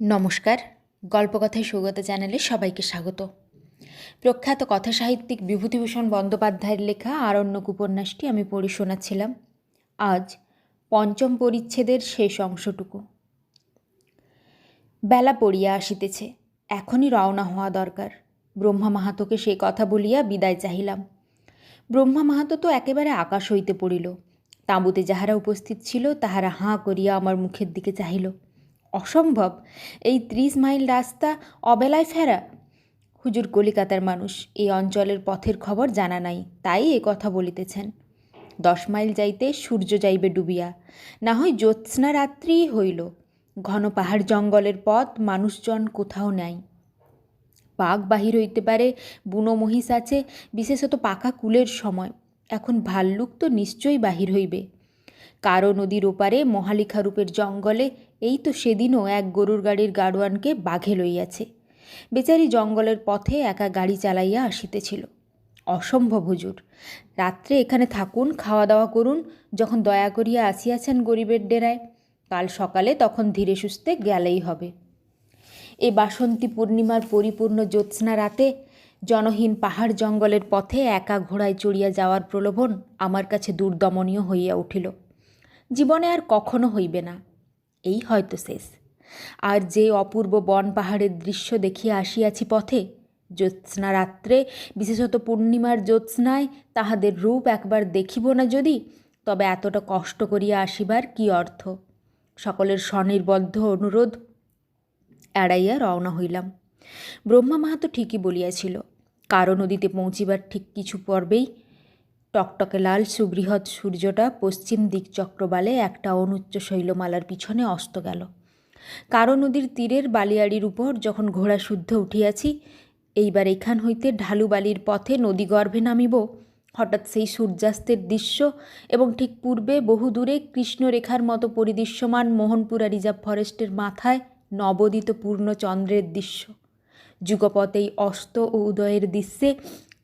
নমস্কার। গল্পকথায় সৌগত চ্যানেলে সবাইকে স্বাগত। প্রখ্যাত কথা সাহিত্যিক বিভূতিভূষণ বন্দ্যোপাধ্যায়ের লেখা আরণ্যক উপন্যাসটি আমি পড়ে শোনাচ্ছিলাম। আজ পঞ্চম পরিচ্ছেদের শেষ অংশটুকু। বেলা পড়িয়া আসিতেছে, এখনই রওনা হওয়া দরকার। ব্রহ্মা মাহাতোকে সে কথা বলিয়া বিদায় চাহিলাম। ব্রহ্মা মাহাতো তো একেবারে আকাশ হইতে পড়িল। তাঁবুতে যাহারা উপস্থিত ছিল, তাহারা হাঁ করিয়া আমার মুখের দিকে চাহিল। অসম্ভব। এই ত্রিশ মাইল রাস্তা অবেলায় ফেরা। হুজুর কলিকাতার মানুষ, এই অঞ্চলের পথের খবর জানা নাই, তাই এ কথা বলিতেছেন। দশ মাইল যাইতে সূর্য যাইবে ডুবিয়া, না হয় জ্যোৎস্না রাত্রিই হইল। ঘন পাহাড় জঙ্গলের পথ মানুষজন কোথাও নাই। বাঘ বাহির হইতে পারে, বুনো মহিষ আছে, বিশেষত পাকা কুলের সময়। এখন ভাল্লুক তো নিশ্চয়ই বাহির হইবে। কারও নদীর ওপারে মহালিখা রূপের জঙ্গলে এই তো সেদিনও এক গরুর গাড়ির গাড়োয়ানকে বাঘে লইয়াছে। বেচারি জঙ্গলের পথে একা গাড়ি চালাইয়া আসিতেছিল। অসম্ভব হুজুর, রাত্রে এখানে থাকুন খাওয়া দাওয়া করুন, যখন দয়া করিয়া আসিয়াছেন গরিবের ডেরায়, কাল সকালে তখন ধীরে সুস্থে গেলেই হবে। এ বাসন্তী পূর্ণিমার পরিপূর্ণ জ্যোৎস্না রাতে জনহীন পাহাড় জঙ্গলের পথে একা ঘোড়ায় চড়িয়া যাওয়ার প্রলোভন আমার কাছে দুর্দমনীয় হইয়া উঠিল। জীবনে আর কখনো হইবে না। এই হয়তো শেষ। আর যে অপূর্ব বন পাহাড়ের দৃশ্য দেখিয়া আসিয়াছি পথে, জ্যোৎস্না রাত্রে, বিশেষত পূর্ণিমার জ্যোৎস্নায় তাহাদের রূপ একবার দেখিব না যদি, তবে এতটা কষ্ট করিয়া আসিবার কি অর্থ? সকলের স্বনির্বদ্ধ অনুরোধ এড়াইয়া রওনা হইলাম। ব্রহ্মা মাহাতো ঠিকই বলিয়াছিল কারও নদীতে পৌঁছিবার ঠিক কিছু পর্বেই টকটকে লাল সুবৃহৎ সূর্যটা পশ্চিম দিক চক্রবালে একটা অনুচ্চ শৈলমালার পিছনে অস্ত গেল। কারও নদীর তীরের বালিয়াড়ির উপর যখন ঘোড়া শুদ্ধ উঠিয়াছি, এইবার এখান হইতে ঢালু বালির পথে নদীগর্ভে নামিব। হঠাৎ সেই সূর্যাস্তের দৃশ্য এবং ঠিক পূর্বে বহু দূরে কৃষ্ণরেখার মতো পরিদৃশ্যমান মোহনপুরা রিজার্ভ ফরেস্টের মাথায় নবোদিত পূর্ণ চন্দ্রের দৃশ্য। যুগপথ এই অস্ত ও উদয়ের দৃশ্যে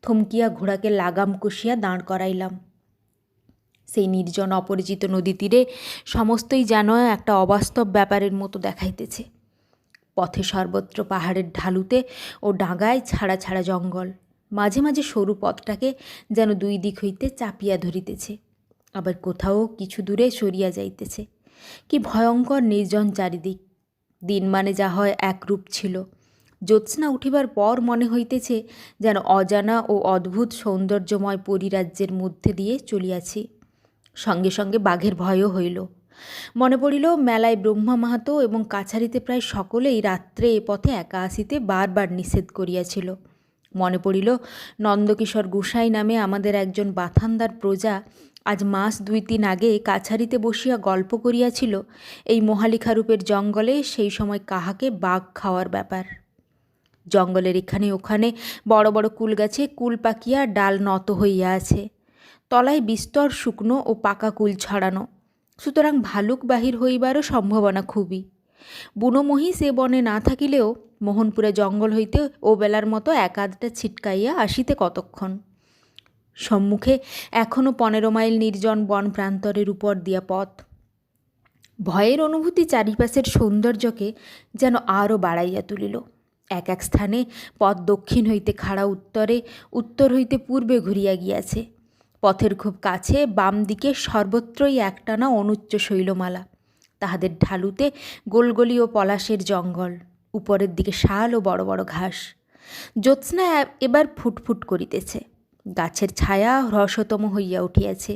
থমকিয়া ঘোড়াকে লাগাম কষিয়া দাঁড় করাইলাম। সেই নির্জন অপরিচিত নদী তীরে সমস্তই যেন একটা অবাস্তব ব্যাপারের মতো দেখাইতেছে। পথে সর্বত্র পাহাড়ের ঢালুতে ও ডাঙায় ছাড়া ছাড়া জঙ্গল। মাঝে মাঝে সরু পথটাকে যেন দুই দিক হইতে চাপিয়া ধরিতেছে। আবার কোথাও কিছু দূরে সরিয়া যাইতেছে। কি ভয়ঙ্কর নির্জন চারিদিক। দিন মানে যা হয় একরূপ ছিল। জ্যোৎস্না উঠিবার পর মনে হইতেছে যেন অজানা ও অদ্ভুত সৌন্দর্যময় পরিরাজ্যের মধ্যে দিয়ে চলিয়াছি। সঙ্গে সঙ্গে বাঘের ভয়ও হইল। মনে পড়িল, মেলায় ব্রহ্মা মাহাতো এবং কাছারিতে প্রায় সকলেই রাত্রে এ পথে একা আসিতে বারবার নিষেধ করিয়াছিল। মনে পড়িল, নন্দকিশোর গোসাই নামে আমাদের একজন বাথানদার প্রজা আজ মাস দুই তিন আগে কাছারিতে বসিয়া গল্প করিয়াছিল, এই মহালিখারূপের জঙ্গলে সেই সময় কাহাকে বাঘ খাওয়ার ব্যাপার। জঙ্গলের এখানে ওখানে বড় বড় কুল গাছে কুল পাকিয়া ডাল নত হইয়া আছে। তলায় বিস্তর শুকনো ও পাকা কুল ছড়ানো। সুতরাং ভালুক বাহির হইবারও সম্ভাবনা খুবই। বুনো মহিষ এ বনে না থাকিলেও মোহনপুরে জঙ্গল হইতে ও বেলার মতো এক আধটা ছিটকাইয়া আসিতে কতক্ষণ? সম্মুখে এখনও পনেরো মাইল নির্জন বন প্রান্তরের উপর দিয়া পথ। ভয়ের অনুভূতি চারিপাশের সৌন্দর্যকে যেন আরও বাড়াইয়া তুলিল। এক এক স্থানে পথ দক্ষিণ হইতে খাড়া উত্তরে, উত্তর হইতে পূর্বে ঘুরিয়া গিয়াছে। পথের খুব কাছে বাম দিকে সর্বত্রই একটানা অনুচ্চ শৈলমালা। তাহাদের ঢালুতে গোলগলি ও পলাশের জঙ্গল, উপরের দিকে শাল ও বড় বড় ঘাস। জ্যোৎস্না এবার ফুটফুট করিতেছে। গাছের ছায়া হ্রস্বতম হইয়া উঠিয়াছে।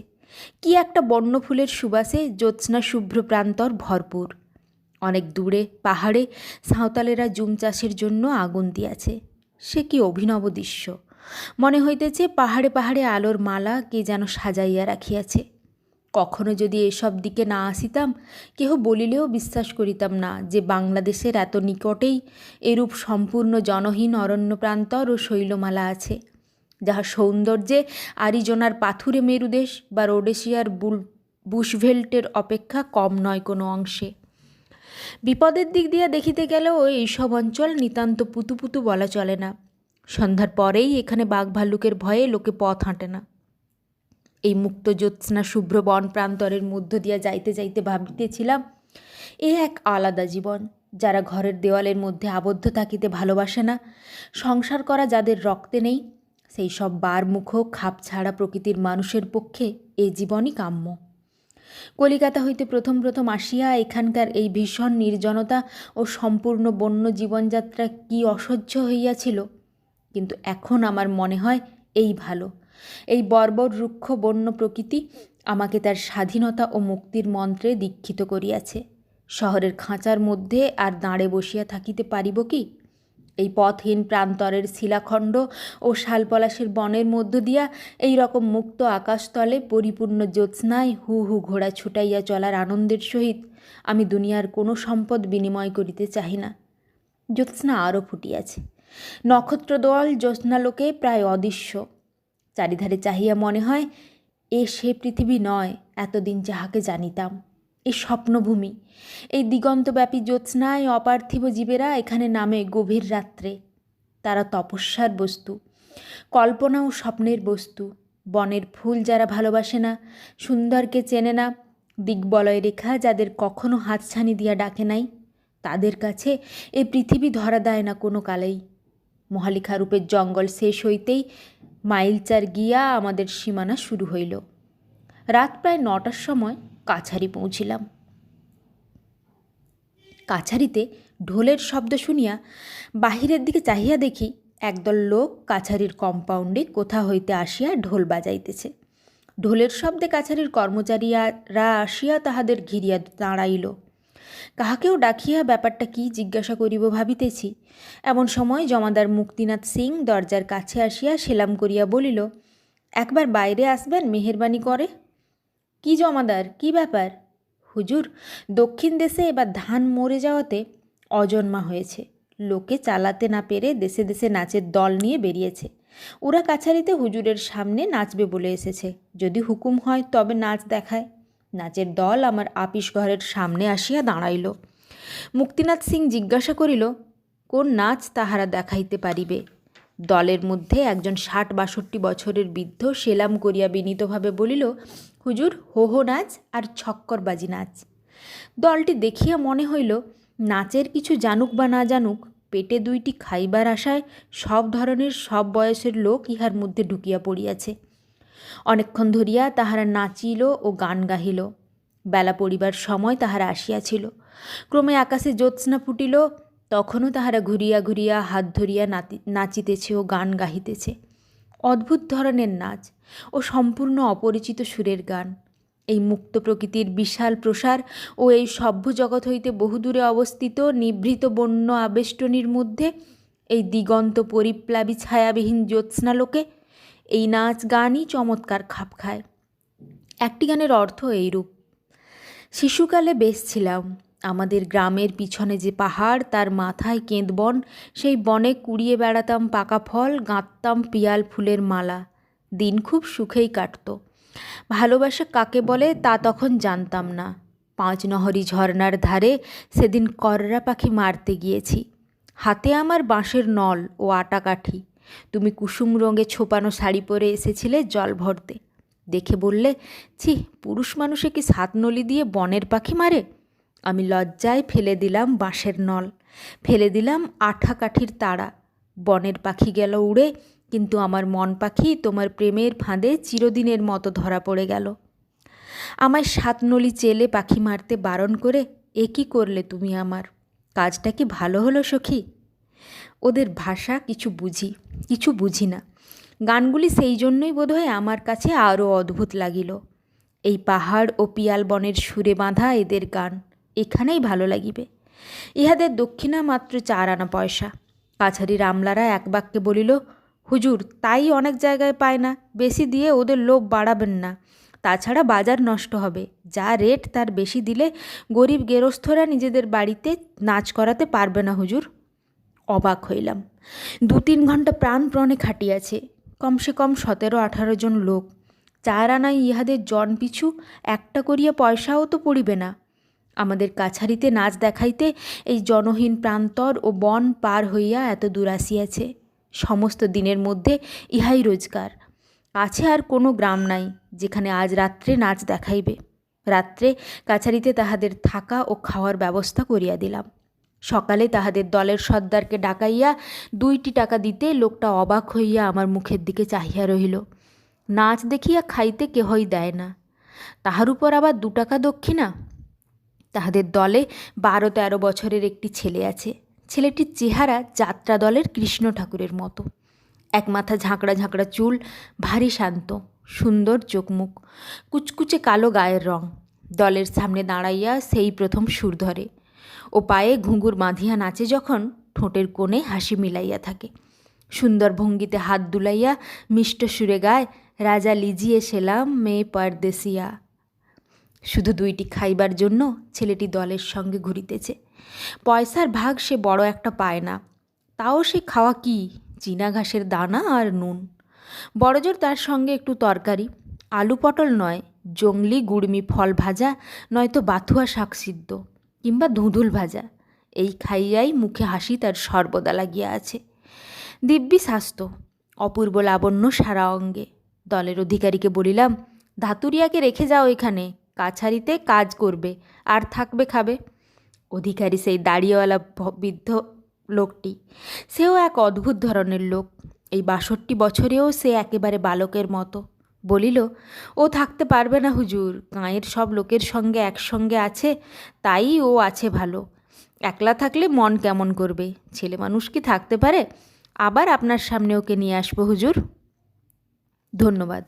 কি একটা বর্ণফুলের সুবাসে জ্যোৎস্না শুভ্র প্রান্তর ভরপুর। অনেক দূরে, পাহাড়ে সাঁওতালেরা জুম চাষের জন্য আগুন দিয়াছে। সে কি অভিনব দৃশ্য। মনে হইতেছে পাহাড়ে পাহাড়ে আলোর মালা কে যেন সাজাইয়া রাখিয়াছে। কখনো যদি এসব দিকে না আসিতাম, কেহ বলিলেও বিশ্বাস করিতাম না যে বাংলাদেশের এত নিকটেই এরূপ সম্পূর্ণ জনহীন অরণ্য প্রান্তর ও শৈলমালা আছে, যাহা সৌন্দর্যে আরিজোনার পাথুরে মেরুদেশ বা রোডেশিয়ার বুল, বুশভেল্টের অপেক্ষা কম নয় কোনো অংশে। বিপদের দিক দিয়ে দেখিতে গেলেও এইসব অঞ্চল নিতান্ত পুতুপুতু বলা চলে না। সন্ধ্যার পরেই এখানে বাঘ ভাল্লুকের ভয়ে লোকে পথ হাঁটে না। এই মুক্ত জ্যোৎস্না শুভ্র বন প্রান্তরের মধ্য দিয়া যাইতে যাইতে ভাবিতেছিলাম, এ এক আলাদা জীবন, যারা ঘরের দেওয়ালের মধ্যে আবদ্ধ থাকিতে ভালোবাসে না, সংসার করা যাদের রক্তে নেই, সেই সব বার বারমুখ খাপ ছাড়া প্রকৃতির মানুষের পক্ষে এ জীবনই কাম্য। কলিকাতা হইতে প্রথম প্রথম আসিয়া এখানকার এই ভীষণ নির্জনতা ও সম্পূর্ণ বন্য জীবনযাত্রা কি অসহ্য হইয়াছিল। কিন্তু এখন আমার মনে হয় এই ভালো। এই বর্বর রুক্ষ বন্য প্রকৃতি আমাকে তার স্বাধীনতা ও মুক্তির মন্ত্রে দীক্ষিত করিয়াছে। শহরের খাঁচার মধ্যে আর দাঁড়ে বসিয়া থাকিতে পারিব কি? এই পথহীন প্রান্তরের শিলাখণ্ড ও শালপলাশের বনের মধ্য দিয়া এই রকম মুক্ত আকাশতলে পরিপূর্ণ জ্যোৎস্নায় হু হু ঘোড়া ছুটাইয়া চলার আনন্দের সহিত আমি দুনিয়ার কোনো সম্পদ বিনিময় করিতে চাহি না। জ্যোৎস্না আরও ফুটিয়াছে। নক্ষত্রদোয়াল জ্যোৎস্নালোকে প্রায় অদৃশ্য। চারিধারে চাহিয়া মনে হয়, এ সে পৃথিবী নয়, এতদিন যাহাকে জানিতাম। এই স্বপ্নভূমি। এই দিগন্তব্যাপী জ্যোৎস্নায় অপার্থিব জীবেরা এখানে নামে গভীর রাত্রে। তারা তপস্যার বস্তু, কল্পনা ও স্বপ্নের বস্তু। বনের ফুল যারা ভালোবাসে না, সুন্দরকে চেনে না, দিগ্বলয় রেখা যাদের কখনো হাতছানি দিয়া ডাকে নাই, তাদের কাছে এ পৃথিবী ধরা দেয় না কোনো কালেই। মহালিখারূপের জঙ্গল শেষ হইতেই মাইলচার গিয়া আমাদের সীমানা শুরু হইল। রাত প্রায় নটার সময় কাছারি পৌঁছিলাম। কাছারিতে ঢোলের শব্দ শুনিয়া বাহিরের দিকে চাহিয়া দেখি একদল লোক কাছারির কম্পাউন্ডে কোথা হইতে আসিয়া ঢোল বাজাইতেছে। ঢোলের শব্দে কাছারির কর্মচারীরা আসিয়া তাহাদের ঘিরিয়া দাঁড়াইল। কাহাকেও ডাকিয়া ব্যাপারটা কি জিজ্ঞাসা করিব ভাবিতেছি। এমন সময় জমাদার মুক্তিনাথ সিং দরজার কাছে আসিয়া সেলাম করিয়া বলিল, একবার বাইরে আসবেন, মেহেরবানি করে? কি জমাদার, কি ব্যাপার? হুজুর, দক্ষিণ দেশে এবার ধান মরে যাওয়াতে অজন্মা হয়েছে। লোকে চালাতে না পেরে দেশে দেশে নাচের দল নিয়ে বেরিয়েছে। ওরা কাছারিতে হুজুরের সামনে নাচবে বলে এসেছে। যদি হুকুম হয় তবে নাচ দেখায়। নাচের দল আমার আপিস ঘরের সামনে আসিয়া দাঁড়াইল। মুক্তিনাথ সিং জিজ্ঞাসা করিল, কোন নাচ তাহারা দেখাইতে পারিবে? দলের মধ্যে একজন ষাট বাষট্টি বছরের বৃদ্ধ সেলাম করিয়া বিনীতভাবে বলিল হুজুর হো হো নাচ আর ছক্করবাজি নাচ। দলটি দেখিয়া মনে হইল, নাচের কিছু জানুক বা না জানুক, পেটে দুইটি খাইবার আশায় সব ধরনের সব বয়সের লোক ইহার মধ্যে ঢুকিয়া পড়িয়াছে। অনেকক্ষণ ধরিয়া তাহারা নাচিল ও গান গাহিল। বেলা পড়িবার সময় তাহারা আসিয়াছিল। ক্রমে আকাশে জ্যোৎস্না ফুটিল, তখনও তাহারা ঘুরিয়া ঘুরিয়া হাত ধরিয়া নাচিতেছে ও গান গাহিতেছে। অদ্ভুত ধরনের নাচ ও সম্পূর্ণ অপরিচিত সুরের গান। এই মুক্ত প্রকৃতির বিশাল প্রসার ও এই সভ্য জগৎ হইতে বহুদূরে অবস্থিত নিভৃত বন্য আবেষ্টনীর মধ্যে এই দিগন্ত পরিপ্লাবী ছায়াবিহীন জ্যোৎস্নালোকে এই নাচ গানই চমৎকার খাপ খায়। একটি গানের অর্থ এইরূপ, শিশুকালে বেশ ছিলাম আমাদের গ্রামের পিছনে যে পাহাড়, তার মাথায় কেঁদবন, সেই বনে কুড়িয়ে বেড়াতাম পাকা ফল, গাঁততাম পিয়াল ফুলের মালা। দিন খুব সুখেই কাটত। ভালোবাসা কাকে বলে তা তখন জানতাম না। পাঁচ নহরি ঝর্নার ধারে সেদিন কররা পাখি মারতে গিয়েছি। হাতে আমার বাঁশের নল ও আটা কাঠি। তুমি কুসুম রঙে ছোপানো শাড়ি পরে এসেছিলে জল ভরতে। দেখে বললে, ছি, পুরুষ মানুষে কি সাত নলি দিয়ে বনের পাখি মারে? আমি লজ্জায় ফেলে দিলাম বাঁশের নল। ফেলে দিলাম আঠা কাঠির তাড়া। বনের পাখি গেল উড়ে কিন্তু আমার মন পাখি তোমার প্রেমের ফাঁদে চিরদিনের মতো ধরা পড়ে গেল। আমায় সাত নলি চেলে পাখি মারতে বারণ করে, এ কী করলে তুমি আমার? কাজটা কি ভালো হলো সখী? ওদের ভাষা কিছু বুঝি কিছু বুঝি না। গানগুলি সেই জন্যই বোধহয় আমার কাছে আরও অদ্ভুত লাগিল। এই পাহাড় ও পিয়াল বনের সুরে বাঁধা এদের গান, এখানেই ভালো লাগিবে। ইহাদের দক্ষিণা মাত্র চার আনা পয়সা। কাছারি রামলারা এক বাক্যে বলিল হুজুর, তাই অনেক জায়গায় পায় না, বেশি দিয়ে ওদের লোভ বাড়াবেন না। তাছাড়া বাজার নষ্ট হবে, যা রেট তার বেশি দিলে গরিব গেরস্থরা নিজেদের বাড়িতে নাচ করাতে পারবে না হুজুর। অবাক হইলাম। দু তিন ঘণ্টা প্রাণপ্রণে খাটিয়াছে, কমসে কম সতেরো আঠারো জন লোক। চার আনায় ইহাদের জন পিছু একটা করিয়া পয়সাও তো পড়িবে না। আমাদের কাছারিতে নাচ দেখাইতে এই জনহীন প্রান্তর ও বন পার হইয়া এত দূর আসিয়াছে। সমস্ত দিনের মধ্যে ইহাই রোজগার। কাছে আর কোনো গ্রাম নাই যেখানে আজ রাত্রে নাচ দেখাইবে। রাত্রে কাছারিতে তাহাদের থাকা ও খাওয়ার ব্যবস্থা করিয়া দিলাম। সকালে তাহাদের দলের সর্দারকে ডাকাইয়া দুইটি টাকা দিতে লোকটা অবাক হইয়া আমার মুখের দিকে চাহিয়া রহিল। নাচ দেখিয়া খাইতে কেহই দেয় না। তাহার উপর আবার দু টাকা দক্ষিণা? তাহাদের দলে বারো তেরো বছরের একটি ছেলে আছে। ছেলেটির চেহারা যাত্রা দলের কৃষ্ণ ঠাকুরের মতো। এক মাথা ঝাঁকড়া ঝাঁকড়া চুল, ভারী শান্ত, সুন্দর চোখমুখ, কুচকুচে কালো গায়ের রং। দলের সামনে দাঁড়াইয়া সেই প্রথম সুর ধরে। ও পায়ে ঘুঙুর বাঁধিয়া নাচে যখন, ঠোঁটের কোণে হাসি মিলাইয়া থাকে। সুন্দর ভঙ্গিতে হাত দুলাইয়া মিষ্ট সুরে গায়, রাজা লিজিয়ে সেলাম মেয়ে পারদেসিয়া শুধু দুইটি খাইবার জন্য ছেলেটি দলের সঙ্গে ঘুরিতেছে। পয়সার ভাগ সে বড় একটা পায় না। তাও সে খাওয়া কি? চীনা ঘাসের দানা আর নুন। বড়জোর তার সঙ্গে একটু তরকারি। আলু পটল নয়, জংলি, গুড়মি, ফল ভাজা, নয়তো বাথুয়া শাক সিদ্ধ কিংবা ধুঁধুল ভাজা। এই খাইয়াই মুখে হাসি তার সর্বদা লাগিয়া আছে। দিব্যি স্বাস্থ্য, অপূর্ব লাবণ্য সারা অঙ্গে। দলের অধিকারীকে বলিলাম, ধাতুরিয়াকে রেখে যাও এখানে, কাছারিতে কাজ করবে, আর থাকবে খাবে। অধিকারী সেই দাড়িওয়ালা বৃদ্ধ লোকটি। সেও এক অদ্ভুত ধরনের লোক। এই বাষট্টি বছরেও সে একেবারে বালকের মতো। বলিল, ও থাকতে পারবে না হুজুর। গাঁয়ের সব লোকের সঙ্গে একসঙ্গে আছে, তাই ও আছে ভালো। একলা থাকলে মন কেমন করবে? ছেলে মানুষ কি থাকতে পারে? আবার আপনার সামনে ওকে নিয়ে আসব হুজুর। ধন্যবাদ।